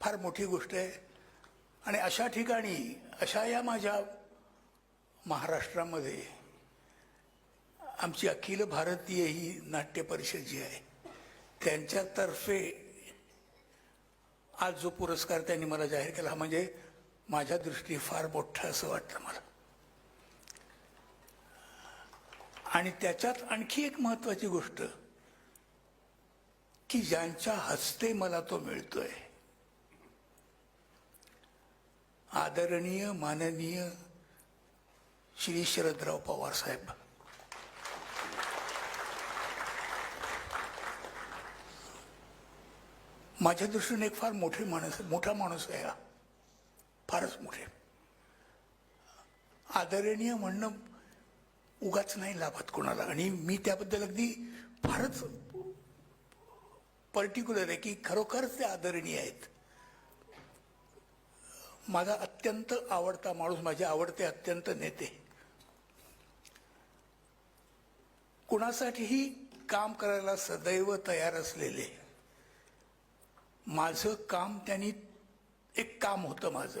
फार मोठी गोष्ट आहे. आणि अशा ठिकाणी अशा या माझ्या महाराष्ट्रामध्ये आमची अखिल भारतीय ही नाट्य परिषद जी आहे त्यांच्यातर्फे आज जो पुरस्कार त्यांनी मला जाहीर केला हा म्हणजे माझ्या दृष्टीने फार मोठा असं वाटतं मला. आणि त्याच्यात आणखी एक महत्वाची गोष्ट की ज्यांच्या हस्ते मला तो मिळतोय आदरणीय माननीय श्री शरदराव पवार साहेब. माझ्या दृष्टीने एक फार मोठे माणूस मोठा माणूस आहे हा. फारच मोठे. आदरणीय म्हणणं उगाच नाही लाभत कोणाला. आणि मी त्याबद्दल अगदी फारच पर्टिक्युलर आहे की खरोखरच ते आदरणीय आहेत. माझा अत्यंत आवडता माणूस माझे आवडते अत्यंत नेते. कुणासाठीही काम करायला सदैव तयार असलेले माझं काम त्यांनी एक काम होतं माझं.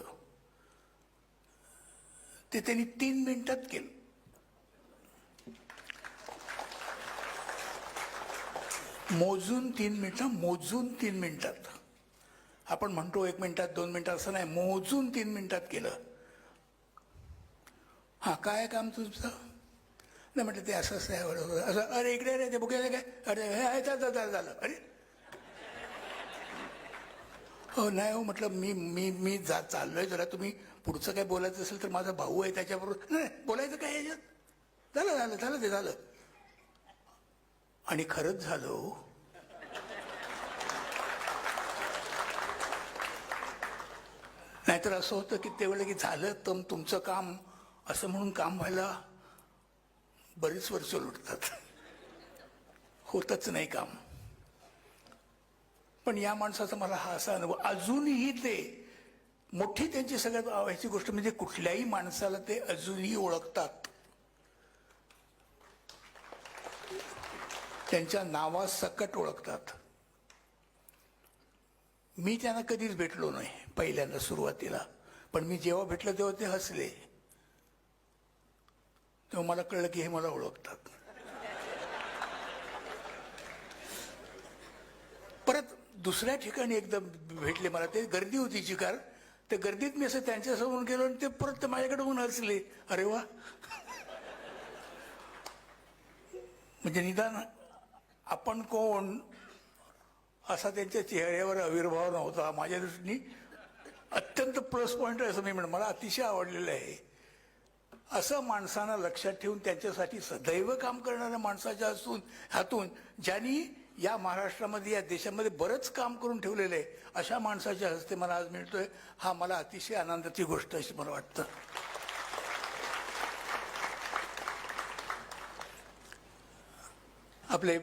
ते त्यांनी तीन मिनिटात केलं. मोजून तीन मिनिटं मोजून तीन मिनिटात. आपण म्हणतो एक मिनिटात दोन मिनिटात असं नाही. मोजून तीन मिनिटात केलं. हा काय आहे काम तुमचं? नाही म्हटलं ते असं असं आहे बरोबर. असं अरे इकडे अरे ते बघायला काय? अरे हे आहे झालं झालं अरे. हो नाही हो म्हटलं मी मी मी जा चाललोय जरा. तुम्ही पुढचं काय बोलायचं असेल तर माझा भाऊ आहे त्याच्याबरोबर. नाही नाही, बोलायचं काय याच्यात? झालं झालं झालं ते झालं. आणि खरंच झालं हो. नाहीतर असं होतं की तेवढं की झालं तर तुमचं काम असं म्हणून काम व्हायला बरीच वर्ष लुटतात. होतच नाही काम. पण या माणसाचा मला हा असा अनुभव अजूनही ते मोठी त्यांची सगळ्यात आवडची गोष्ट म्हणजे कुठल्याही माणसाला ते अजूनही ओळखतात. त्यांच्या नावासकट ओळखतात. मी त्यांना कधीच भेटलो नाही पहिल्यांदा सुरुवातीला. पण मी जेव्हा भेटलं तेव्हा ते हसले. तेव्हा मला कळलं की हे मला ओळखतात. परत दुसऱ्या ठिकाणी एकदा भेटले मला ते गर्दी होती चिकार त्या गर्दीत मी असं त्यांच्यासमोर गेलो आणि ते परत ते माझ्याकडे होऊन हसले. अरे वा. म्हणजे निदान आपण कोण असा त्यांच्या चेहऱ्यावर आविर्भाव नव्हता. माझ्या दृष्टीने अत्यंत प्लस पॉईंट आहे असं मी म्हणून. मला अतिशय आवडलेलं आहे. असं माणसांना लक्षात ठेवून त्यांच्यासाठी सदैव काम करणाऱ्या माणसाच्या असून हातून ज्यांनी या महाराष्ट्रामध्ये या देशामध्ये बरंच काम करून ठेवलेलं आहे अशा माणसाच्या हस्ते मला आज मिळतोय. हा मला अतिशय आनंदाची गोष्ट अशी मला वाटतं. आपले